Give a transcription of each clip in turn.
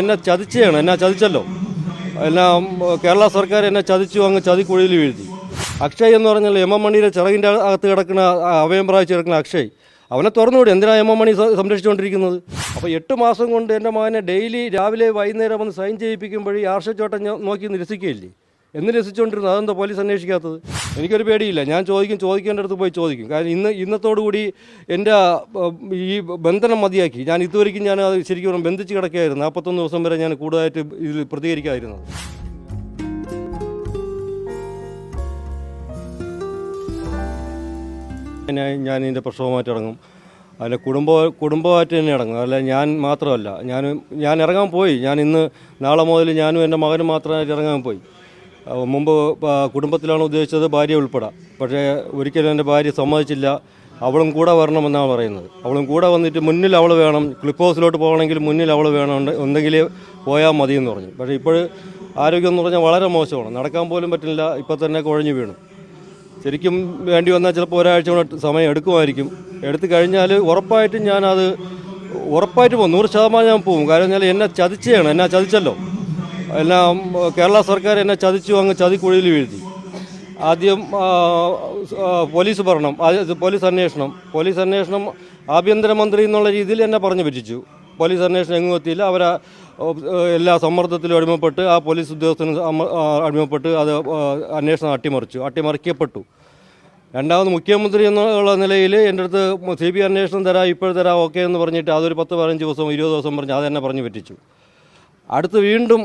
എന്നെ ചതിച്ചാണ് എന്നെ ചതിച്ചല്ലോ. എല്ലാം കേരള സർക്കാർ എന്നെ ചതിച്ചു അങ്ങ് ചതിക്കുഴിയിൽ വീഴ്ത്തി. അക്ഷയ് എന്ന് പറഞ്ഞാൽ എം എം മണിയുടെ ചിറകിന്റെ അകത്ത് കിടക്കുന്ന അവയം പ്രാവശ്യം കിടക്കുന്ന അക്ഷയ്. അവനെ തുറന്നുകൂടി എന്തിനാ എം എം മണി സംരക്ഷിച്ചുകൊണ്ടിരിക്കുന്നത്? അപ്പോൾ എട്ട് മാസം കൊണ്ട് എന്റെ മകനെ ഡെയിലി രാവിലെ വൈകുന്നേരം വന്ന് സൈൻ ചെയ്യിപ്പിക്കുമ്പോഴേ ആർഷച്ചോട്ടം നോക്കി നിരസിക്കുകയില്ലേ? എന്ന് രസിച്ചുകൊണ്ടിരുന്നു അതെന്താ പോലീസ് അന്വേഷിക്കാത്തത്? എനിക്കൊരു പേടിയില്ല. ഞാൻ ചോദിക്കും ചോദിക്കേണ്ട അടുത്ത് പോയി ചോദിക്കും. കാരണം ഇന്ന് ഇന്നത്തോടുകൂടി എന്റെ ഈ ബന്ധനം മതിയാക്കി. ഞാൻ ഇതുവരെയ്ക്കും ഞാൻ അത് ശരിക്കും ബന്ധിച്ച് കിടക്കുകയായിരുന്നു. നാൽപ്പത്തൊന്ന് ദിവസം വരെ ഞാൻ കൂടുതലായിട്ട് ഇതിൽ പ്രതികരിക്കാതിരുന്നത്. ഞാൻ ഇതിന്റെ പ്രക്ഷോഭമായിട്ട് ഇറങ്ങും. അല്ല കുടുംബ കുടുംബമായിട്ട് തന്നെ ഇറങ്ങും. അല്ല ഞാൻ മാത്രമല്ല. ഞാൻ ഞാൻ ഇറങ്ങാൻ പോയി. ഞാൻ ഇന്ന് നാളെ മുതൽ ഞാനും എന്റെ മകനും മാത്രമായിട്ട് ഇറങ്ങാൻ പോയി. മുമ്പ് കുടുംബത്തിലാണ് ഉദ്ദേശിച്ചത് ഭാര്യ ഉൾപ്പെടെ. പക്ഷേ ഒരിക്കലും എന്റെ ഭാര്യ സമ്മതിച്ചില്ല. അവളും കൂടെ വരണമെന്നാണ് പറയുന്നത്. അവളും കൂടെ വന്നിട്ട് മുന്നിൽ അവൾ വേണം. ക്ലിപ്പ് ഹൗസിലോട്ട് പോകണമെങ്കിൽ മുന്നിൽ അവൾ വേണം. ഉണ്ടെങ്കിൽ പോയാൽ മതി എന്ന് പറഞ്ഞു. പക്ഷേ ഇപ്പോൾ ആരോഗ്യം എന്ന് പറഞ്ഞാൽ വളരെ മോശമാണ്. നടക്കാൻ പോലും പറ്റില്ല. ഇപ്പം തന്നെ കുഴഞ്ഞു വീണു. ശരിക്കും വേണ്ടി വന്നാൽ ചിലപ്പോൾ ഒരാഴ്ച കൊണ്ട് സമയം എടുക്കുമായിരിക്കും. എടുത്തു കഴിഞ്ഞാൽ ഉറപ്പായിട്ടും ഞാനത് ഉറപ്പായിട്ട് പോകും നൂറ് ശതമാനം ഞാൻ പോകും കാരണം എന്നെ ചതിച്ചാണ് എന്നെ ചതിച്ചല്ലോ. എല്ലാം കേരള സർക്കാർ എന്നെ ചതിച്ചു അങ്ങ് ചതിക്കുഴിയിൽ വീഴ്ത്തി. ആദ്യം പോലീസ് ഭരണം പോലീസ് അന്വേഷണം. പോലീസ് അന്വേഷണം ആഭ്യന്തരമന്ത്രി എന്നുള്ള രീതിയിൽ എന്നെ പറഞ്ഞു പറ്റിച്ചു. പോലീസ് അന്വേഷണം എങ്ങും എത്തിയില്ല. അവർ എല്ലാ സമ്മർദ്ദത്തിലും അടിമപ്പെട്ട് ആ പോലീസ് ഉദ്യോഗസ്ഥന് അടിമപ്പെട്ട് അത് അന്വേഷണം അട്ടിമറിച്ചു. അട്ടിമറിക്കപ്പെട്ടു. രണ്ടാമത് മുഖ്യമന്ത്രി എന്നുള്ള നിലയിൽ എന്റെ അടുത്ത് സി ബി അന്വേഷണം തരാം ഇപ്പോൾ തരാം ഓക്കെ എന്ന് പറഞ്ഞിട്ട് അതൊരു പത്ത് പതിനഞ്ച് ദിവസം ഇരുപത് ദിവസം പറഞ്ഞ് അതെന്നെ പറഞ്ഞു പറ്റിച്ചു. അടുത്ത് വീണ്ടും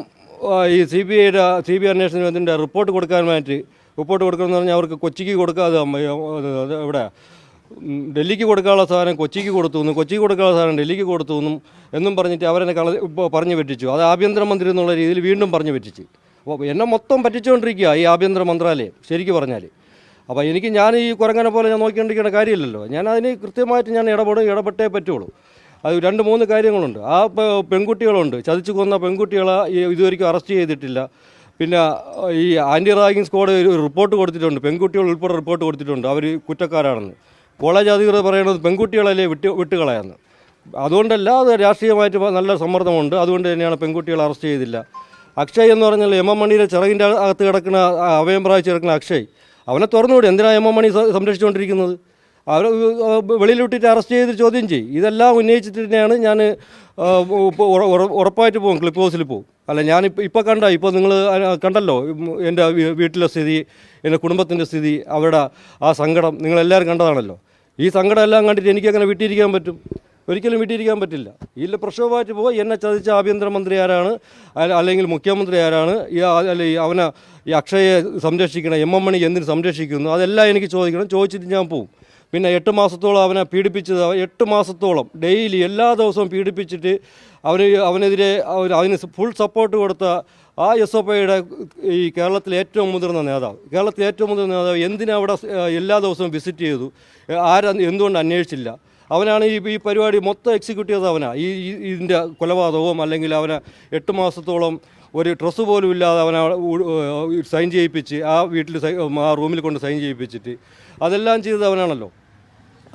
ഈ സി ബി ഐയുടെ സി ബി അന്വേഷണത്തിന്റെ റിപ്പോർട്ട് കൊടുക്കാൻ വേണ്ടി റിപ്പോർട്ട് കൊടുക്കണമെന്ന് പറഞ്ഞാൽ അവർക്ക് കൊച്ചിക്ക് കൊടുക്കാതെ എവിടെ? ഡൽഹിക്ക് കൊടുക്കാനുള്ള സാധനം കൊച്ചിക്ക് കൊടുത്തു എന്നും കൊച്ചിക്ക് കൊടുക്കാനുള്ള സാധനം ഡൽഹിക്ക് കൊടുത്തു എന്നും എന്നും പറഞ്ഞിട്ട് അവരെന്നെ കള പറഞ്ഞു പറ്റിച്ചു. അത് ആഭ്യന്തരമന്ത്രി എന്നുള്ള രീതിയിൽ വീണ്ടും പറഞ്ഞു പറ്റിച്ചു. അപ്പോൾ എന്നെ മൊത്തം പറ്റിച്ചുകൊണ്ടിരിക്കുക ഈ ആഭ്യന്തര മന്ത്രാലയം ശരിക്കും പറഞ്ഞാൽ അപ്പോൾ എനിക്ക് ഞാൻ ഈ കുരങ്ങനെ പോലെ ഞാൻ നോക്കിക്കൊണ്ടിരിക്കേണ്ട കാര്യമില്ലല്ലോ. ഞാൻ അതിന് കൃത്യമായിട്ട് ഞാൻ ഇടപെടും ഇടപെട്ടേ പറ്റുള്ളൂ. അത് രണ്ട് മൂന്ന് കാര്യങ്ങളുണ്ട്. ആ പെൺകുട്ടികളുണ്ട്. ചതിച്ചു കൊന്ന പെൺകുട്ടികളെ ഇതുവരെയ്ക്കും അറസ്റ്റ് ചെയ്തിട്ടില്ല. പിന്നെ ഈ ആന്റി റാഗിങ് സ്ക്വാഡ് ഒരു റിപ്പോർട്ട് കൊടുത്തിട്ടുണ്ട്. പെൺകുട്ടികൾ ഉൾപ്പെടെ റിപ്പോർട്ട് കൊടുത്തിട്ടുണ്ട്. അവർ കുറ്റക്കാരാണെന്ന്. കോളേജ് അധികൃതർ പറയുന്നത് പെൺകുട്ടികളല്ലേ വിട്ട് വിട്ടുകളയാന്ന്. അതുകൊണ്ടല്ല അത് രാഷ്ട്രീയമായിട്ട് നല്ല സമ്മർദ്ദമുണ്ട്. അതുകൊണ്ട് തന്നെയാണ് പെൺകുട്ടികളെ അറസ്റ്റ് ചെയ്തില്ല. അക്ഷയ് എന്ന് പറഞ്ഞാൽ എം എം മണിയുടെ ചിറകിന്റെ അകത്ത് കിടക്കുന്ന അവയം പ്രാവശ്യം കിടക്കുന്ന അക്ഷയ്. അവനെ തുറന്നുകൂടി എന്തിനാണ് എം എം മണി സംരക്ഷിച്ചുകൊണ്ടിരിക്കുന്നത് അവർ വെളിയിലിട്ടിട്ട് അറസ്റ്റ് ചെയ്ത് ചോദ്യം ചെയ്യും. ഇതെല്ലാം ഉന്നയിച്ചിട്ട് തന്നെയാണ് ഞാൻ ഉറപ്പായിട്ട് പോകും ക്ലിപ്പ് ഹൗസിൽ പോകും. അല്ല ഞാൻ ഇപ്പോൾ കണ്ട ഇപ്പോൾ നിങ്ങൾ കണ്ടല്ലോ എന്റെ വീട്ടിലെ സ്ഥിതി എന്റെ കുടുംബത്തിന്റെ സ്ഥിതി അവരുടെ ആ സങ്കടം നിങ്ങളെല്ലാവരും കണ്ടതാണല്ലോ. ഈ സങ്കടം എല്ലാം കണ്ടിട്ട് എനിക്കങ്ങനെ വിട്ടിരിക്കാൻ പറ്റും? ഒരിക്കലും വിട്ടിരിക്കാൻ പറ്റില്ല. ഇതിൽ പ്രക്ഷോഭമായിട്ട് പോയി എന്നെ ചതിച്ച ആഭ്യന്തരമന്ത്രി ആരാണ്? അല്ലെങ്കിൽ മുഖ്യമന്ത്രി ആരാണ്? ഈ അല്ല അവനെ ഈ അക്ഷയെ സംരക്ഷിക്കണം എം എം മണി എന്തിന് സംരക്ഷിക്കുന്നു? അതെല്ലാം എനിക്ക് ചോദിക്കണം. ചോദിച്ചിട്ട് ഞാൻ പോവും. പിന്നെ എട്ട് മാസത്തോളം അവനെ പീഡിപ്പിച്ചത് എട്ട് മാസത്തോളം ഡെയിലി എല്ലാ ദിവസവും പീഡിപ്പിച്ചിട്ട് അവന് അവനെതിരെ അതിന് ഫുൾ സപ്പോർട്ട് കൊടുത്ത ആ എസ് എഫ് ഐയുടെ ഈ കേരളത്തിലെ ഏറ്റവും മുതിർന്ന നേതാവ്. കേരളത്തിലെ ഏറ്റവും മുതിർന്ന നേതാവ് എന്തിനാ അവിടെ എല്ലാ ദിവസവും വിസിറ്റ് ചെയ്തു? ആരും എന്തുകൊണ്ട് അന്വേഷിച്ചില്ല? അവനാണ് ഈ ഈ പരിപാടി മൊത്തം എക്സിക്യൂട്ട് ചെയ്തത് അവനാണ് ഈ- ഇതിന്റെ കൊലപാതകവും അല്ലെങ്കിൽ അവനെ എട്ട് മാസത്തോളം ഒരു ഡ്രസ്സ് പോലും ഇല്ലാതെ അവനെ സൈൻ ചെയ്യിപ്പിച്ച് ആ വീട്ടിൽ ആ റൂമിൽ കൊണ്ട് സൈൻ ചെയ്യിപ്പിച്ചിട്ട് അതെല്ലാം ചെയ്തത് അവനാണല്ലോ.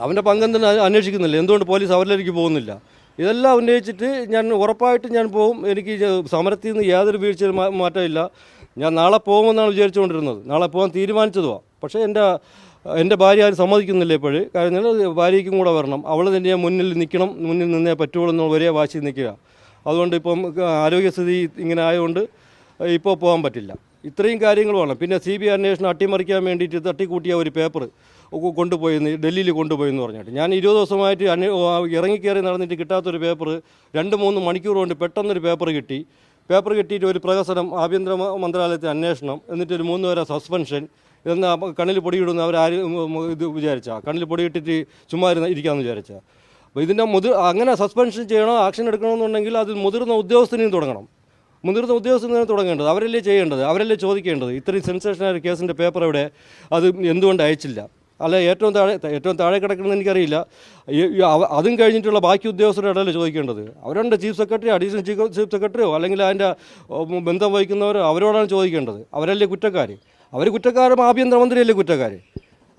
അവന്റെ പങ്കെന്തിന് അന്വേഷിക്കുന്നില്ല. എന്തുകൊണ്ട് പോലീസ് അവരിലേക്ക് പോകുന്നില്ല? ഇതെല്ലാം ഉന്നയിച്ചിട്ട് ഞാൻ ഉറപ്പായിട്ടും ഞാൻ പോകും എനിക്ക് സമരത്തിൽ നിന്ന് യാതൊരു വീഴ്ചയും മാറ്റമില്ല. ഞാൻ നാളെ പോകുമെന്നാണ് വിചാരിച്ചുകൊണ്ടിരുന്നത്. നാളെ പോകാൻ തീരുമാനിച്ചതുവാ. പക്ഷേ എന്റെ എന്റെ ഭാര്യ ആരും സമ്മതിക്കുന്നില്ല ഇപ്പോഴേ കാരണം ഭാര്യയ്ക്കും കൂടെ വരണം. അവൾ തന്നെ മുന്നിൽ നിൽക്കണം. മുന്നിൽ നിന്നേ പറ്റുള്ളൂ എന്നുള്ള ഒരേ വാശി നിൽക്കുക. അതുകൊണ്ട് ഇപ്പം ആരോഗ്യസ്ഥിതി ഇങ്ങനെ ആയതുകൊണ്ട് ഇപ്പോൾ പോകാൻ പറ്റില്ല. ഇത്രയും കാര്യങ്ങൾ വേണം. പിന്നെ സി ബി ഐ അന്വേഷണം അട്ടിമറിക്കാൻ വേണ്ടിയിട്ട് തട്ടിക്കൂട്ടിയ ഒരു പേപ്പർ കൊണ്ടുപോയി ഡൽഹിയിൽ കൊണ്ടുപോയി എന്ന് പറഞ്ഞിട്ട്. ഞാൻ ഇരുപത് ദിവസമായിട്ട് അന്വേ ഇറങ്ങിക്കയറി നടന്നിട്ട് കിട്ടാത്തൊരു പേപ്പർ രണ്ട് മൂന്ന് മണിക്കൂർ കൊണ്ട് പെട്ടെന്നൊരു പേപ്പർ കിട്ടി. പേപ്പർ കിട്ടിയിട്ട് ഒരു പ്രകസനം ആഭ്യന്തര മന്ത്രാലയത്തെ മന്ത്രാലയത്തിൽ അന്വേഷണം എന്നിട്ട് ഒരു മൂന്ന് പേരെ സസ്പെൻഷൻ എന്നാൽ കണ്ണിൽ പൊടിയിടുന്ന അവരാരും ഇത് വിചാരിച്ചാൽ കണ്ണിൽ പൊടിയിട്ടിട്ട് ചുമ്മാ ഇരിക്കാമെന്ന് വിചാരിച്ചാ. അപ്പോൾ ഇതിന്റെ മുതിർ അങ്ങനെ സസ്പെൻഷൻ ചെയ്യണോ ആക്ഷൻ എടുക്കണമെന്നുണ്ടെങ്കിൽ അത് മുതിർന്ന ഉദ്യോഗസ്ഥനെയും തുടങ്ങണം. മുതിർന്ന ഉദ്യോഗസ്ഥനെ തുടങ്ങേണ്ടത്. അവരല്ലേ ചെയ്യേണ്ടത്? അവരല്ലേ ചോദിക്കേണ്ടത്? ഇത്രയും സെൻസേഷനായ കേസിന്റെ പേപ്പർ എവിടെ? അത് എന്തുകൊണ്ട് അയച്ചില്ല? അല്ല ഏറ്റവും താഴെ ഏറ്റവും താഴെ കിടക്കണമെന്ന് എനിക്കറിയില്ല. അതും കഴിഞ്ഞിട്ടുള്ള ബാക്കി ഉദ്യോഗസ്ഥരുടെ ഇടയിൽ ചോദിക്കേണ്ടത്? അവരുണ്ട് chief secretary additional chief chief സെക്രട്ടറിയോ? അല്ലെങ്കിൽ അതിന്റെ ബന്ധം വഹിക്കുന്നവരോ? അവരോടാണ് ചോദിക്കേണ്ടത്. അവരല്ലേ കുറ്റക്കാർ അവർ കുറ്റക്കാരും ആഭ്യന്തരമന്ത്രിയല്ലേ കുറ്റക്കാർ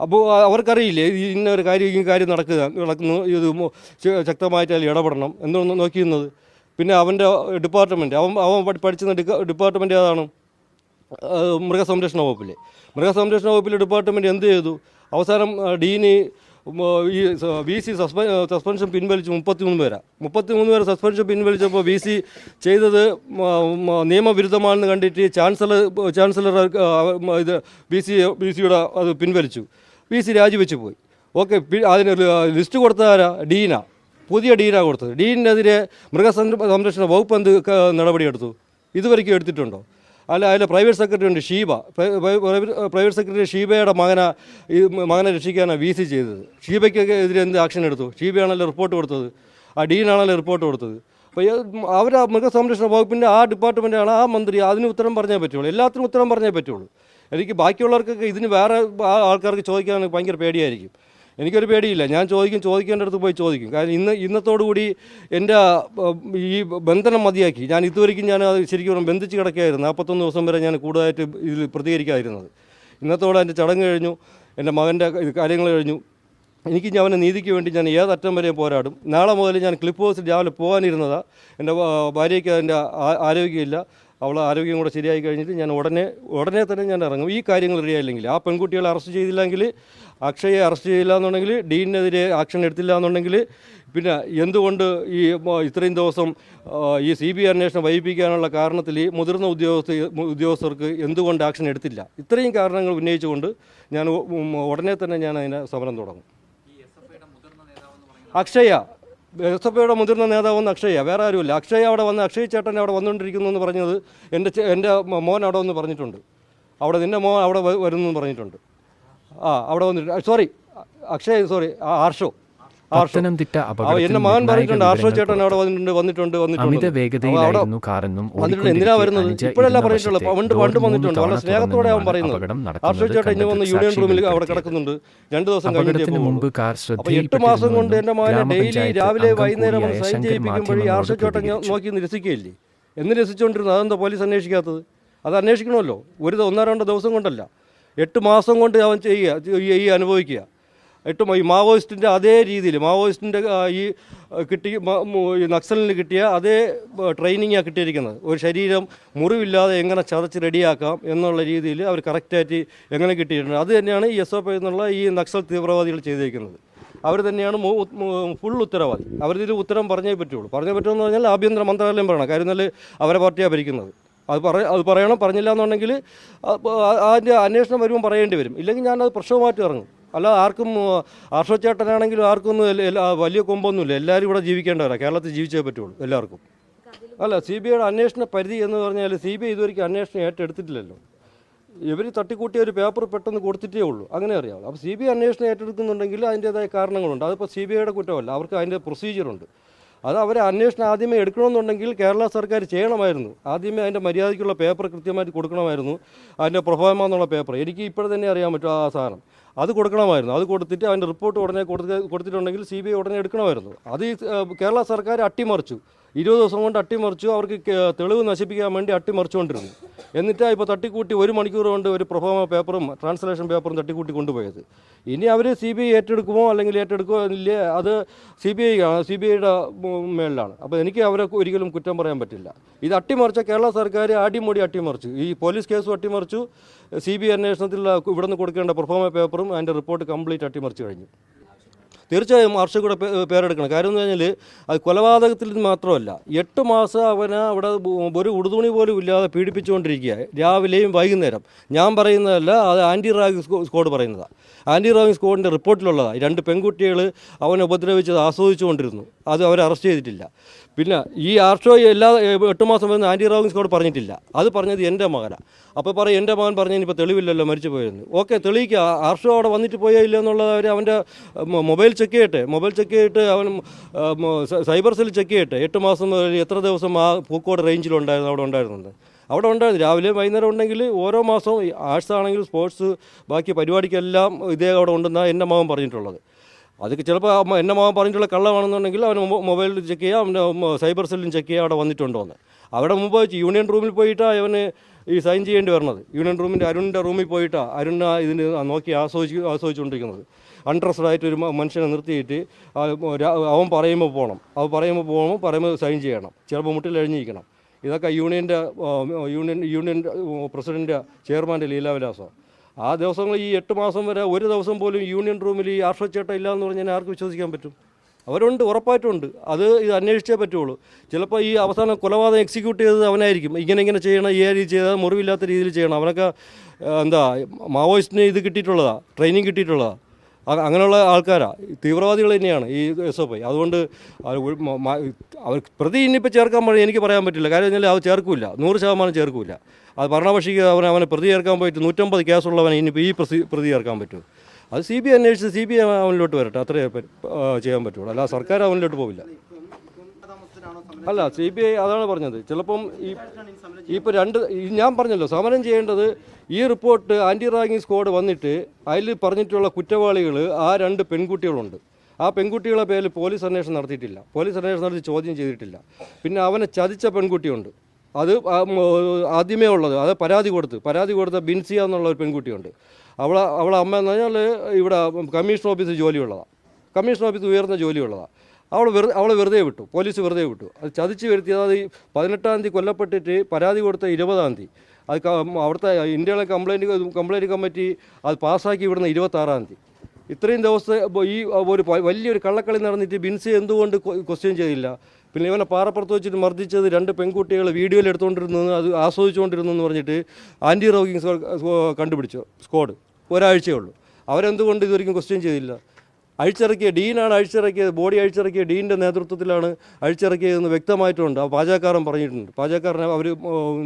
അപ്പോൾ അവർക്കറിയില്ലേ ഇന്ന ഒരു കാര്യം ഈ കാര്യം നടക്കുക നടക്കുന്നു ഇത് ശക്തമായിട്ട് ഇടപെടണം എന്നൊന്ന് നോക്കിയിരുന്നത്. പിന്നെ അവന്റെ ഡിപ്പാർട്ട്മെന്റ് അവൻ അവൻ പഠി- പഠിച്ചിരുന്ന ഡിപ്പാർട്ട്മെന്റ് ഏതാണ്? മൃഗസംരക്ഷണ വകുപ്പിലെ. മൃഗസംരക്ഷണ വകുപ്പിലെ ഡിപ്പാർട്ട്മെന്റ് എന്ത് ചെയ്തു? അവസാനം ഡീന് ഈ വി സി സസ്പെ സസ്പെൻഷൻ പിൻവലിച്ചു മുപ്പത്തിമൂന്ന് പേരാ. മുപ്പത്തിമൂന്ന് പേരെ സസ്പെൻഷൻ പിൻവലിച്ചപ്പോൾ വി സി ചെയ്തത് നിയമവിരുദ്ധമാണെന്ന് കണ്ടിട്ട് ചാൻസലർ ചാൻസലർ ഇത് വി സി വി സിയുടെ അത് പിൻവലിച്ചു. വി സി രാജിവെച്ച് പോയി. ഓക്കെ അതിന് ലിസ്റ്റ് കൊടുത്തതാരാ? ഡീന. പുതിയ ഡീന കൊടുത്തത്. ഡീനിനെതിരെ മൃഗസംര സംരക്ഷണ വകുപ്പ് എന്ത് നടപടിയെടുത്തു? ഇതുവരെയ്ക്കും എടുത്തിട്ടുണ്ടോ? അല്ല അതിലെ പ്രൈവറ്റ് സെക്രട്ടറി ഉണ്ട് ഷീബ. പ്രൈ- പ്രൈ- പ്രൈവറ്റ് പ്രൈവറ്റ് സെക്രട്ടറി ഷീബയുടെ മകനെ ഈ മകനെ രക്ഷിക്കാനാണ് വി സി ചെയ്തത്. ഷീബയ്ക്കൊക്കെ എതിരെ എന്ത് ആക്ഷൻ എടുത്തു? ഷീബയാണല്ലോ റിപ്പോർട്ട് കൊടുത്തത്. ആ ഡീനാണല്ലോ റിപ്പോർട്ട് കൊടുത്തത്. അപ്പോൾ അവർ ആ മൃഗസംരക്ഷണ വകുപ്പിന്റെ ആ ഡിപ്പാർട്ട്മെന്റാണ് ആ മന്ത്രി അതിന് ഉത്തരം പറഞ്ഞേ പറ്റുള്ളൂ. എല്ലാത്തിനും ഉത്തരം പറഞ്ഞേ പറ്റുള്ളൂ. എനിക്ക് ബാക്കിയുള്ളവർക്കൊക്കെ ഇതിന് വേറെ ആൾക്കാർക്ക് ചോദിക്കാൻ ഭയങ്കര പേടിയായിരിക്കും. എനിക്കൊരു പേടിയില്ല. ഞാൻ ചോദിക്കും ചോദിക്കേണ്ട അടുത്ത് പോയി ചോദിക്കും. കാരണം ഇന്ന് ഇന്നത്തോടു കൂടി എന്റെ ഈ ബന്ധനം മതിയാക്കി. ഞാൻ ഇതുവരെയ്ക്കും ഞാൻ ശരിക്കും ബന്ധിച്ച് കിടക്കുകയായിരുന്നു. നാൽപ്പത്തൊന്ന് ദിവസം വരെ ഞാൻ കൂടുതലായിട്ട് ഇതിൽ പ്രതികരിക്കാതിരുന്നത്. ഇന്നത്തോടെ എന്റെ ചടങ്ങ് കഴിഞ്ഞു എന്റെ മകന്റെ കാര്യങ്ങൾ കഴിഞ്ഞു. എനിക്ക് ഞാൻ അവന്റെ നീതിക്ക് വേണ്ടി ഞാൻ ഏതറ്റം വരെയും പോരാടും. നാളെ മുതൽ ഞാൻ ക്ലിപ്പ് ഹൗസിൽ രാവിലെ പോകാനിരുന്നതാണ് എന്റെ ഭാര്യയ്ക്ക് അതിന്റെ ആരോഗ്യമില്ല. അവൾ ആരോഗ്യം കൂടെ ശരിയായി കഴിഞ്ഞിട്ട് ഞാൻ ഉടനെ ഉടനെ തന്നെ ഞാൻ ഇറങ്ങും. ഈ കാര്യങ്ങൾ റെഡിയായില്ലെങ്കിൽ ആ പെൺകുട്ടികളെ അറസ്റ്റ് ചെയ്തില്ലെങ്കിൽ അക്ഷയെ അറസ്റ്റ് ചെയ്തില്ല എന്നുണ്ടെങ്കിൽ ഡീനിനെതിരെ ആക്ഷൻ എടുത്തില്ല എന്നുണ്ടെങ്കിൽ പിന്നെ എന്തുകൊണ്ട് ഈ ഇത്രയും ദിവസം ഈ സി ബി ഐ അന്വേഷണം വൈകിപ്പിക്കാനുള്ള കാരണത്തിൽ ഈ മുതിർന്ന ഉദ്യോഗസ്ഥ ഉദ്യോഗസ്ഥർക്ക് എന്തുകൊണ്ട് ആക്ഷൻ എടുത്തില്ല? ഇത്രയും കാരണങ്ങൾ ഉന്നയിച്ചുകൊണ്ട് ഞാൻ ഉടനെ തന്നെ ഞാൻ അതിനെ സമരം തുടങ്ങും. അക്ഷയ എസ് എഫ് ഐയുടെ മുതിർന്ന നേതാവെന്ന് അക്ഷയ വേറെ ആരുമില്ല. അക്ഷയ അവിടെ വന്ന് അക്ഷയ് ചേട്ടൻ അവിടെ വന്നുകൊണ്ടിരിക്കുന്നു എന്ന് പറഞ്ഞത് എന്റെ എന്റെ മോൻ അവിടെ വന്ന് പറഞ്ഞിട്ടുണ്ട്. അവിടെ നിന്റെ മോൻ അവിടെ വരുന്നു എന്ന് പറഞ്ഞിട്ടുണ്ട്. ആ അവിടെ വന്നിട്ടുണ്ട് സോറി അക്ഷയ് സോറി ആർഷോ പത്തനംതിട്ട അപകടത്തിൽ ആർഷോ ചേട്ടൻ അവിടെ വന്നിട്ടുണ്ട് വന്നിട്ടുണ്ട് അമിത വേഗതയിലായിരുന്നു കാറെന്നും എന്തിനാ വരുന്നത്? ഓടിക്കൊണ്ടിരിക്കെ ഇപ്പോഴല്ല പറഞ്ഞിട്ടുള്ളത് പണ്ട് പണ്ട് വന്നിട്ടുണ്ട്. വളരെ തവണ സ്നേഹത്തോടെ അവൻ പറയുന്നത്. ആർഷോ ചേട്ടൻ ഇനി വന്ന് യൂണിയൻ റൂമിൽ അവിടെ വെളിപ്പെടുത്തിയത്. കിടക്കുന്നുണ്ട്. രണ്ട് ദിവസം കഴിഞ്ഞിട്ടേ അപകടത്തിന് മുമ്പ് കാർ എട്ട് മാസം കൊണ്ട് എന്റെ മകനെ ഡെയിലി രാവിലെ വൈകുന്നേരം സൈൻ ആർഷോ ചേട്ടൻ നോക്കി നിരസിക്കുകയില്ലേ എന്ന് രസിച്ചുകൊണ്ടിരുന്നത് അതെന്താ പോലീസ് അന്വേഷിക്കാത്തത്? അത് അന്വേഷിക്കണമല്ലോ. ഒരു ഒന്നോ രണ്ടോ ദിവസം കൊണ്ടല്ല. എട്ട് മാസം കൊണ്ട് അവൻ ചെയ്യുക ഈ അനുഭവിക്കുക. എട്ട് ഈ മാവോയിസ്റ്റിന്റെ അതേ രീതിയിൽ മാവോയിസ്റ്റിന്റെ ഈ കിട്ടി നക്സലിന് കിട്ടിയ അതേ ട്രെയിനിങ്ങാണ് കിട്ടിയിരിക്കുന്നത്. ഒരു ശരീരം മുറിവില്ലാതെ എങ്ങനെ ചതച്ച് റെഡിയാക്കാം എന്നുള്ള രീതിയിൽ അവർ കറക്റ്റായിട്ട് എങ്ങനെ കിട്ടിയിട്ടുണ്ട്. അത് തന്നെയാണ് ഈ എസ് ഒ പി എന്നുള്ള ഈ നക്സൽ തീവ്രവാദികൾ ചെയ്തിരിക്കുന്നത് അവർ തന്നെയാണ് ഫുൾ ഉത്തരവാദി. അവരിതിൽ ഉത്തരം പറഞ്ഞേ പറ്റുള്ളൂ. പറഞ്ഞേ പറ്റുമെന്ന് പറഞ്ഞാൽ ആഭ്യന്തര മന്ത്രാലയം പറയണം. കാര്യം എന്നാൽ അവരെ പാർട്ടിയാണ് ഭരിക്കുന്നത്. അത് പറ അത് പറയണം പറഞ്ഞില്ല എന്നുണ്ടെങ്കിൽ അതിന്റെ അന്വേഷണം വരുമ്പോൾ പറയേണ്ടി വരും. ഇല്ലെങ്കിൽ ഞാനത് പ്രശ്നമായിട്ട് ഇറങ്ങും. അല്ല ആർക്കും ചേട്ടനാണെങ്കിലും ആർക്കും ഒന്നും വലിയ കൊമ്പൊന്നുമില്ല. എല്ലാവരും ഇവിടെ ജീവിക്കേണ്ടവരാണ് കേരളത്തിൽ ജീവിച്ചേ പറ്റുള്ളൂ എല്ലാവർക്കും. അല്ല സി ബി ഐയുടെ അന്വേഷണ പരിധി എന്ന് പറഞ്ഞാൽ സി ബി ഐ ഇതുവരെ അന്വേഷണം ഏറ്റെടുത്തിട്ടില്ലല്ലോ. ഇവർ തട്ടിക്കൂട്ടിയ ഒരു പേപ്പർ പെട്ടെന്ന് കൊടുത്തിട്ടേ ഉള്ളൂ. അങ്ങനെ അറിയാവൂ. അപ്പോൾ സി ബി ഐ അന്വേഷണം ഏറ്റെടുക്കുന്നുണ്ടെങ്കിൽ അതിന്റേതായ കാരണങ്ങളുണ്ട്. അതിപ്പോൾ സി ബി ഐയുടെ കുറ്റമല്ല. അവർക്ക് അതിന്റെ പ്രൊസീജിയറുണ്ട്. അത് അവർ അന്വേഷണം ആദ്യമേ എടുക്കണമെന്നുണ്ടെങ്കിൽ കേരള സർക്കാർ ചെയ്യണമായിരുന്നു. ആദ്യമേ അതിന്റെ മര്യാദയ്ക്കുള്ള പേപ്പർ കൃത്യമായിട്ട് കൊടുക്കണമായിരുന്നു. അതിന്റെ പ്രൊഫോമ എന്നുള്ള പേപ്പർ. എനിക്ക് ഇപ്പോഴത്തന്നെ അറിയാൻ പറ്റും ആ സാധനം. അത് കൊടുക്കണമായിരുന്നു. അത് കൊടുത്തിട്ട് അതിന്റെ റിപ്പോർട്ട് ഉടനെ കൊടുത്ത് കൊടുത്തിട്ടുണ്ടെങ്കിൽ സി ബി ഐ ഉടനെ എടുക്കണമായിരുന്നു. അത് കേരള സർക്കാർ അട്ടിമറിച്ചു. ഇരുപത് ദിവസം കൊണ്ട് അട്ടിമറിച്ചു. അവർക്ക് തെളിവ് നശിപ്പിക്കാൻ വേണ്ടി അട്ടിമറിച്ചുകൊണ്ടിരുന്നു. എന്നിട്ടാ ഇപ്പോൾ തട്ടിക്കൂട്ടി ഒരു മണിക്കൂർ കൊണ്ട് ഒരു പ്രൊഫോമ പേപ്പറും ട്രാൻസ്ലേഷൻ പേപ്പറും തട്ടിക്കൂട്ടി കൊണ്ടുപോയത്. ഇനി അവർ സി ബി ഐ ഏറ്റെടുക്കുമോ അല്ലെങ്കിൽ ഏറ്റെടുക്കുമോ ഇല്ലേ അത് C B I C B ഐയുടെ മേളിലാണ്. അപ്പോൾ എനിക്ക് അവരെ ഒരിക്കലും കുറ്റം പറയാൻ പറ്റില്ല. ഇത് അട്ടിമറിച്ച കേരള സർക്കാർ അടിമുടി അട്ടിമറിച്ചു. ഈ പോലീസ് കേസും അട്ടിമറിച്ചു. സി ബി ഐ അന്വേഷണത്തിൽ ഇവിടെ നിന്ന് കൊടുക്കേണ്ട പെർഫോമ പേപ്പറും അതിന്റെ റിപ്പോർട്ട് കംപ്ലീറ്റ് അട്ടിമറിച്ച് കഴിഞ്ഞു. തീർച്ചയായും ഹർഷ കൂടെ പേരെടുക്കണം. കാര്യം എന്ന് പറഞ്ഞാൽ അത് കൊലപാതകത്തിൽ മാത്രമല്ല എട്ട് മാസം അവനെ അവിടെ ഒരു ഉടുതുണി പോലും ഇല്ലാതെ പീഡിപ്പിച്ചുകൊണ്ടിരിക്കുക രാവിലെയും വൈകുന്നേരം. ഞാൻ പറയുന്നതല്ല അത് ആന്റി റാഗ് സ്കോ- സ്ക്വാഡ് പറയുന്നതാണ് ആന്റി റാഗിങ് സ്ക്വാഡിന്റെ റിപ്പോർട്ടിലുള്ളതാണ് രണ്ട് പെൺകുട്ടികൾ അവനെ ഉപദ്രവിച്ചത് ആസ്വദിച്ചുകൊണ്ടിരുന്നു. അത് അവരെ അറസ്റ്റ് ചെയ്തിട്ടില്ല. പിന്നെ ഈ ആർഷോ എല്ലാ എട്ട് മാസം വരുന്ന ആന്റി സ്ക്വാഡ് പറഞ്ഞിട്ടില്ല. അത് പറഞ്ഞത് എന്റെ മകനാണ് അപ്പോൾ പറയും എന്റെ മകൻ പറഞ്ഞ ഇനിയിപ്പോൾ തെളിവില്ലല്ലോ മരിച്ചു പോയിരുന്നു ഓക്കെ തെളിയിക്കുക ആർഷോ അവിടെ വന്നിട്ട് പോയോ ഇല്ല എന്നുള്ളത് അവർ അവന്റെ മൊബൈൽ ചെക്ക് ചെയ്യട്ടെ. മൊബൈൽ ചെക്ക് ചെയ്തിട്ട് അവൻ സൈബർ സെൽ ചെക്ക് ചെയ്യട്ടെ. എട്ട് മാസം എത്ര ദിവസം ആ പൂക്കോട് റേഞ്ചിലുണ്ടായിരുന്നു അവിടെ ഉണ്ടായിരുന്നത്? അവിടെ ഉണ്ടായിരുന്നു. രാവിലെ വൈകുന്നേരം ഉണ്ടെങ്കിൽ ഓരോ മാസവും ആർട്സ് ആണെങ്കിൽ സ്പോർട്സ് ബാക്കി പരിപാടിക്കെല്ലാം ഇതേ അവിടെ ഉണ്ടെന്നാണ് എന്റെ മകൻ പറഞ്ഞിട്ടുള്ളത്. അതൊക്കെ ചിലപ്പോൾ എന്റെ മകൻ പറഞ്ഞിട്ടുള്ള കള്ളമാണെന്നുണ്ടെങ്കിൽ അവൻ മൊബൈലിൽ ചെക്ക് ചെയ്യുക അവന്റെ സൈബർ സെല്ലിൽ ചെക്ക് ചെയ്യുക അവിടെ വന്നിട്ടുണ്ടോ എന്ന് അവിടെ മുമ്പ് യൂണിയൻ റൂമിൽ പോയിട്ടാണ് അവന് ഈ സൈൻ ചെയ്യേണ്ടി വരുന്നത് യൂണിയൻ റൂമിന്റെ അരുണിന്റെ റൂമിൽ പോയിട്ടാണ് അരുണ് ഇതിന് നോക്കി ആസ്വദിച്ച് ആസ്വദിച്ചുകൊണ്ടിരിക്കുന്നത്. അൺട്രസ്റ്റഡ് ആയിട്ട് ഒരു മനുഷ്യനെ നിർത്തിയിട്ട് അവൻ പറയുമ്പോൾ പോകണം അവൻ പറയുമ്പോൾ പോകണം പറയുമ്പോൾ സൈൻ ചെയ്യണം. ചിലപ്പോൾ മുട്ടിൽ എഴിഞ്ഞിരിക്കണം. ഇതൊക്കെ യൂണിയന്റെ യൂണിയൻ യൂണിയൻ പ്രസിഡന്റ് ചെയർമാന്റെ ലീലാവിലാസമാണ് ആ ദിവസങ്ങൾ ഈ എട്ട് മാസം വരെ ഒരു ദിവസം പോലും യൂണിയൻ റൂമിൽ ഈ ആർഷച്ചേട്ട ഇല്ല എന്ന് പറഞ്ഞാൽ ആർക്ക് വിശ്വസിക്കാൻ പറ്റും. അവരുണ്ട് ഉറപ്പായിട്ടുണ്ട്. അത് ഇത് അന്വേഷിച്ചേ പറ്റുള്ളൂ. ചിലപ്പോൾ ഈ അവസാനം കൊലപാതകം എക്സിക്യൂട്ട് ചെയ്തത് അവനായിരിക്കും. ഇങ്ങനെ ഇങ്ങനെ ചെയ്യണം ഈ രീതി ചെയ്താൽ മുറിവില്ലാത്ത രീതിയിൽ ചെയ്യണം. അവനൊക്കെ എന്താ മാവോയിസ്റ്റിന് ഇത് കിട്ടിയിട്ടുള്ളതാണ് ട്രെയിനിങ് കിട്ടിയിട്ടുള്ളതാണ് അങ്ങനെയുള്ള ആൾക്കാരാണ് തീവ്രവാദികൾ തന്നെയാണ് ഈ എസ് എഫ് ഐ അതുകൊണ്ട് അവർ പ്രതി ഇനിയിപ്പോൾ ചേർക്കാൻ പറഞ്ഞാൽ എനിക്ക് പറയാൻ പറ്റില്ല. കാര്യം വെച്ചാൽ അത് ചേർക്കില്ല. നൂറ് ശതമാനം ചേർക്കില്ല. അത് ഭരണപക്ഷിക്ക് അവൻ അവനെ പ്രതി ചേർക്കാൻ പോയിട്ട് നൂറ്റമ്പത് കേസുള്ളവനെ ഇനിയിപ്പോൾ ഈ പ്രതി പ്രതി ചേർക്കാൻ പറ്റും. അത് സി ബി ഐ അന്വേഷിച്ച് സി ബി ഐ അവനിലോട്ട് വരട്ടെ. അത്രയേ ചെയ്യാൻ പറ്റുള്ളൂ. അല്ല സർക്കാർ അവനിലോട്ട് പോവില്ല. അല്ല സി ബി ഐ അതാണ് പറഞ്ഞത്. ചിലപ്പം ഈ ഇപ്പോൾ രണ്ട് ഞാൻ പറഞ്ഞല്ലോ സമരം ചെയ്യേണ്ടത് ഈ റിപ്പോർട്ട് ആന്റി റാഗിങ് സ്ക്വാഡ് വന്നിട്ട് അതിൽ പറഞ്ഞിട്ടുള്ള കുറ്റവാളികൾ ആ രണ്ട് പെൺകുട്ടികളുണ്ട്. ആ പെൺകുട്ടികളെ പേരിൽ പോലീസ് അന്വേഷണം നടത്തിയിട്ടില്ല. പോലീസ് അന്വേഷണം നടത്തി ചോദ്യം ചെയ്തിട്ടില്ല. പിന്നെ അവനെ ചതിച്ച പെൺകുട്ടിയുണ്ട്. അത് ആദ്യമേ ഉള്ളത്. അത് പരാതി കൊടുത്ത്. പരാതി കൊടുത്ത ബിൻസിയ എന്നുള്ള ഒരു പെൺകുട്ടിയുണ്ട്. അവളെ അവളെ അമ്മ എന്ന് പറഞ്ഞാൽ ഇവിടെ കമ്മീഷൻ ഓഫീസിൽ ജോലിയുള്ളതാണ് കമ്മീഷൻ ഓഫീസ് ഉയർന്ന ജോലിയുള്ളതാണ് അവൾ വെറുതെ അവളെ വെറുതെ വിട്ടു. പോലീസ് വെറുതെ വിട്ടു. അത് ചതിച്ച് വരുത്തി അതായത് പതിനെട്ടാം തീയതി കൊല്ലപ്പെട്ടിട്ട് പരാതി കൊടുത്ത ഇരുപതാം തീയതി. അത് അവിടുത്തെ ഇന്ത്യയിലെ കംപ്ലൈന്റ് കംപ്ലൈന്റ് കമ്മിറ്റി അത് പാസ്സാക്കി വിടുന്ന ഇരുപത്താറാം തീയതി. ഇത്രയും ദിവസത്തെ ഈ ഒരു വലിയൊരു കള്ളക്കളി നടന്നിട്ട് ബിൻസി എന്തുകൊണ്ട് ക്വസ്റ്റ്യൻ ചെയ്തില്ല? പിന്നെ ഇവനെ പാറപ്പുറത്ത് വെച്ചിട്ട് മർദ്ദിച്ചത് രണ്ട് പെൺകുട്ടികൾ വീഡിയോയിൽ എടുത്തുകൊണ്ടിരുന്നത് അത് ആസ്വദിച്ചുകൊണ്ടിരുന്നു എന്ന് പറഞ്ഞിട്ട് ആന്റി റോഗിങ് കണ്ടുപിടിച്ചു. സ്ക്വാഡ് ഒരാഴ്ചയേ ഉള്ളൂ. അവരെന്തുകൊണ്ട് ഇതുവരെയും ക്വസ്റ്റ്യൻ ചെയ്തില്ല? അഴിച്ചിറക്കിയ ഡീനാണ് അഴിച്ചിറക്കിയത് ബോഡി അഴിച്ചിറക്കിയ ഡീന്റെ നേതൃത്വത്തിലാണ് അഴിച്ചിറക്കിയതെന്ന് വ്യക്തമായിട്ടുണ്ട്. ആ പാചകക്കാരൻ പറഞ്ഞിട്ടുണ്ട്. പാചകക്കാരനെ അവർ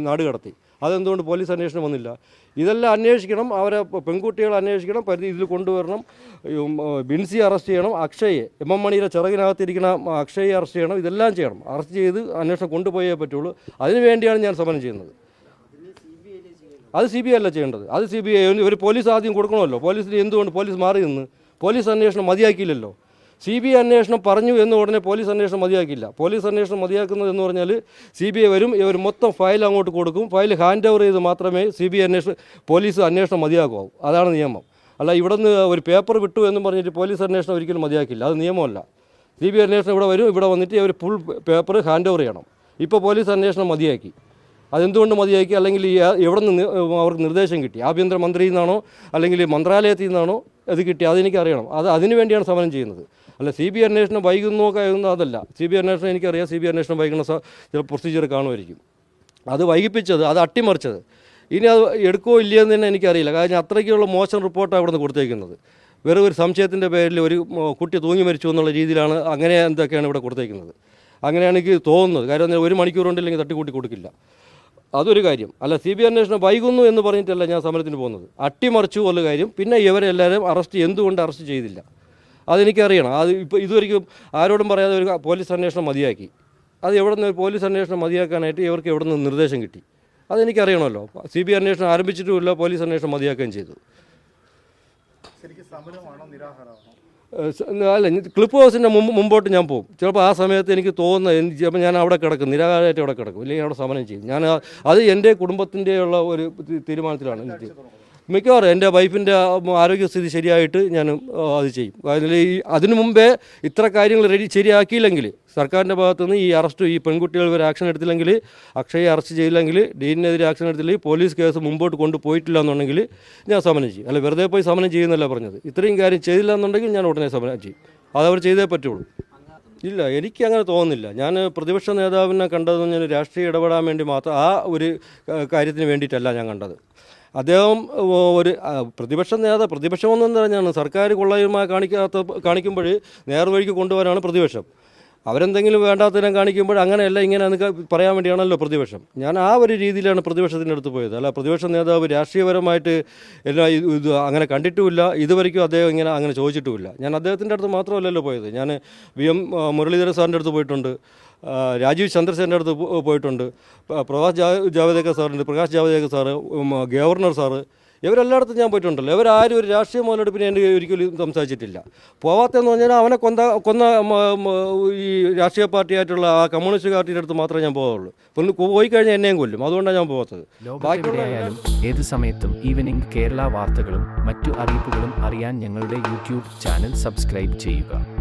നാട് കടത്തി. അതെന്തുകൊണ്ട് പോലീസ് അന്വേഷണം വന്നില്ല? ഇതെല്ലാം അന്വേഷിക്കണം അവരെ പെൺകുട്ടികളെ അന്വേഷിക്കണം പരിധി ഇതിൽ കൊണ്ടുവരണം. ബിൻസി അറസ്റ്റ് ചെയ്യണം അക്ഷയെ എം എം മണിയുടെ ചിറകിനകത്തിരിക്കുന്ന അക്ഷയെ അറസ്റ്റ് ചെയ്യണം ഇതെല്ലാം ചെയ്യണം. അറസ്റ്റ് ചെയ്ത് അന്വേഷണം കൊണ്ടുപോയേ പറ്റുള്ളൂ. അതിനു വേണ്ടിയാണ് ഞാൻ സമരം ചെയ്യുന്നത്. അത് സി ബി ഐ അല്ല ചെയ്യേണ്ടത്. അത് സി ബി ഐ ഒരു പോലീസ് ആദ്യം കൊടുക്കണമല്ലോ. പോലീസിന് എന്തുകൊണ്ട് പോലീസ് മാറി നിന്ന്? പോലീസ് അന്വേഷണം മതിയാക്കിയില്ലല്ലോ. സി ബി ഐ അന്വേഷണം പറഞ്ഞു എന്ന് ഉടനെ പോലീസ് അന്വേഷണം മതിയാക്കില്ല പോലീസ് അന്വേഷണം മതിയാക്കുന്നത് എന്ന് പറഞ്ഞാൽ സി ബി ഐ വരും ഇവർ മൊത്തം ഫയൽ അങ്ങോട്ട് കൊടുക്കും ഫയൽ ഹാൻഡ് ഓവർ ചെയ്ത് മാത്രമേ സി ബി ഐ അന്വേഷണം പോലീസ് അന്വേഷണം മതിയാക്കുമാവും അതാണ് നിയമം. അല്ല ഇവിടെ നിന്ന് ഒരു പേപ്പർ വിട്ടു എന്ന് പറഞ്ഞിട്ട് പോലീസ് അന്വേഷണം ഒരിക്കലും മതിയാക്കില്ല അത് നിയമമല്ല. സി ബി ഐ അന്വേഷണം ഇവിടെ വരും ഇവിടെ വന്നിട്ട് അവർ ഫുൾ പേപ്പർ ഹാൻഡ് ഓവർ ചെയ്യണം. ഇപ്പോൾ പോലീസ് അന്വേഷണം മതിയാക്കി. അതെന്തുകൊണ്ട് മതിയാക്കി? അല്ലെങ്കിൽ എവിടെ നിന്ന് അവർക്ക് നിർദ്ദേശം കിട്ടി? ആഭ്യന്തര മന്ത്രിയിൽ നിന്നാണോ? അല്ലെങ്കിൽ മന്ത്രാലയത്തിൽ നിന്നാണോ? അത് കിട്ടി അതെനിക്ക് അറിയണം അത് അതിനു വേണ്ടിയാണ് സമരം ചെയ്യുന്നത്. അല്ല സി ബി അന്വേഷണം വൈകുന്നോ നോക്കുന്നത് അതല്ല. സി ബി അന്വേഷണം എനിക്കറിയാം. സി ബി അന്വേഷണം വൈകുന്ന ചില പ്രൊസീജിയർ കാണുമായിരിക്കും. അത് വൈകിപ്പിച്ചത് അത് അട്ടിമറിച്ചത്. ഇനി അത് എടുക്കുമോ ഇല്ലയെന്ന് തന്നെ എനിക്കറിയില്ല. കാരണം അത്രയ്ക്കുള്ള മോശം റിപ്പോർട്ടാണ് അവിടെ നിന്ന് കൊടുത്തേക്കുന്നത്. വെറും ഒരു സംശയത്തിന്റെ പേരിൽ ഒരു കുട്ടി തൂങ്ങി മരിച്ചു എന്നുള്ള രീതിയിലാണ് അങ്ങനെ എന്തൊക്കെയാണ് ഇവിടെ കൊടുത്തേക്കുന്നത്. അങ്ങനെയാണെങ്കിൽ തോന്നുന്നത്. കാര്യം ഒരു മണിക്കൂർ കൊണ്ടില്ലെങ്കിൽ തട്ടിക്കൂട്ടി കൊടുക്കില്ല. അതൊരു കാര്യം. അല്ല സി ബി അന്വേഷണം വൈകുന്നു എന്ന് പറഞ്ഞിട്ടല്ല ഞാൻ സമരത്തിന് പോകുന്നത്. അട്ടിമറിച്ചു ഉള്ള കാര്യം. പിന്നെ ഇവരെല്ലാവരും അറസ്റ്റ് എന്തുകൊണ്ട് അറസ്റ്റ് ചെയ്തില്ല? അതെനിക്കറിയണം. അത് ഇപ്പോൾ ഇതുവരെയും ആരോടും പറയാതെ ഒരു പോലീസ് അന്വേഷണം മതിയാക്കി. അത് എവിടെ നിന്ന് പോലീസ് അന്വേഷണം മതിയാക്കാനായിട്ട് ഇവർക്ക് എവിടെ നിന്ന് നിർദ്ദേശം കിട്ടി? അതെനിക്കറിയണമല്ലോ. സി ബി അന്വേഷണം ആരംഭിച്ചിട്ടുമില്ല പോലീസ് അന്വേഷണം മതിയാക്കുകയും ചെയ്തു. അല്ല ക്ലിപ്പ് ഹൗസിന്റെ മുമ്പ് മുമ്പോട്ട് ഞാൻ പോകും. ചിലപ്പോൾ ആ സമയത്ത് എനിക്ക് തോന്നുന്നത് ചിലപ്പോൾ ഞാൻ അവിടെ കിടക്കും നിരാകാരമായിട്ട് അവിടെ കിടക്കും ഇല്ലെങ്കിൽ അവിടെ സമരം ചെയ്യും. ഞാൻ അത് എന്റെ കുടുംബത്തിന്റെയുള്ള ഒരു തീരുമാനത്തിലാണ് എനിക്ക് മിക്കവാറും എന്റെ വൈഫിന്റെ ആരോഗ്യസ്ഥിതി ശരിയായിട്ട് ഞാൻ അത് ചെയ്യും. അതിനു മുമ്പേ ഇത്ര കാര്യങ്ങൾ റെഡി ശരിയാക്കിയില്ലെങ്കിൽ സർക്കാരിന്റെ ഭാഗത്തുനിന്ന് ഈ അറസ്റ്റ് ഈ പെൺകുട്ടികൾ ഒരു ആക്ഷൻ എടുത്തില്ലെങ്കിൽ അക്ഷയെ അറസ്റ്റ് ചെയ്തില്ലെങ്കിൽ ഡീനിനെതിരെ ആക്ഷൻ എടുത്തില്ലെങ്കിൽ പോലീസ് കേസ് മുമ്പോട്ട് കൊണ്ടുപോയിട്ടില്ല എന്നുണ്ടെങ്കിൽ ഞാൻ സമരം ചെയ്യും. അല്ല വെറുതെ പോയി സമരം ചെയ്യുന്നല്ല പറഞ്ഞത്. ഇത്രയും കാര്യം ചെയ്തില്ല എന്നുണ്ടെങ്കിൽ ഞാൻ ഉടനെ സമരം ചെയ്യും. അതവർ ചെയ്തേ പറ്റുള്ളൂ. ഇല്ല എനിക്ക് അങ്ങനെ തോന്നുന്നില്ല. ഞാൻ പ്രതിപക്ഷ നേതാവിനെ കണ്ടത് ഞാൻ രാഷ്ട്രീയ ഇടപെടാൻ വേണ്ടി മാത്രം ആ ഒരു കാര്യത്തിന് വേണ്ടിയിട്ടല്ല ഞാൻ കണ്ടത്. അദ്ദേഹം ഒരു പ്രതിപക്ഷ നേതാവ് പ്രതിപക്ഷമെന്ന് പറഞ്ഞാണ് സർക്കാർ കൊള്ളയുമായി കാണിക്കാത്ത കാണിക്കുമ്പോൾ നേർവഴിക്ക് കൊണ്ടുവരാനാണ് പ്രതിപക്ഷം. അവരെന്തെങ്കിലും വേണ്ടാത്തതിനെ കാണിക്കുമ്പോൾ അങ്ങനെയല്ല ഇങ്ങനെ എന്ന് പറയാൻ വേണ്ടിയാണല്ലോ പ്രതിപക്ഷം. ഞാൻ ആ ഒരു രീതിയിലാണ് പ്രതിപക്ഷത്തിന്റെ അടുത്ത് പോയത്. അല്ല പ്രതിപക്ഷ നേതാവ് രാഷ്ട്രീയപരമായിട്ട് എല്ലാ ഇത് അങ്ങനെ കണ്ടിട്ടുമില്ല. ഇതുവരെയ്ക്കും അദ്ദേഹം ഇങ്ങനെ അങ്ങനെ ചോദിച്ചിട്ടുമില്ല. ഞാൻ അദ്ദേഹത്തിന്റെ അടുത്ത് മാത്രമല്ലല്ലോ പോയത്. ഞാൻ വി എം ആ, മുരളീധരൻ സാറിന്റെ അടുത്ത് പോയിട്ടുണ്ട്. രാജീവ് ചന്ദ്രസേന്റെ അടുത്ത് പോയിട്ടുണ്ട്. പ്രകാശ് ജാവദേക്കർ സാറുണ്ട്. Prakash Javadekar sir governor sir ഇവരെല്ലായിടത്തും ഞാൻ പോയിട്ടുണ്ടല്ലോ. ഇവരാരും ഒരു രാഷ്ട്രീയ മുതലെടുപ്പിന് എന്റെ ഒരിക്കലും സംസാരിച്ചിട്ടില്ല. പോവാത്തെന്ന് പറഞ്ഞാൽ അവനെ കൊന്ന കൊന്ന ഈ രാഷ്ട്രീയ പാർട്ടിയായിട്ടുള്ള ആ കമ്മ്യൂണിസ്റ്റ് പാർട്ടിയുടെ അടുത്ത് മാത്രമേ ഞാൻ പോകാറുള്ളൂ. ഒന്ന് പോയി കഴിഞ്ഞാൽ എന്നെയും കൊല്ലും. അതുകൊണ്ടാണ് ഞാൻ പോകാത്തത്. ബാക്കിയായാലും ഏത് സമയത്തും ഈവനിംഗ് കേരള വാർത്തകളും മറ്റു അറിയിപ്പുകളും അറിയാൻ ഞങ്ങളുടെ യൂട്യൂബ് ചാനൽ സബ്സ്ക്രൈബ് ചെയ്യുക.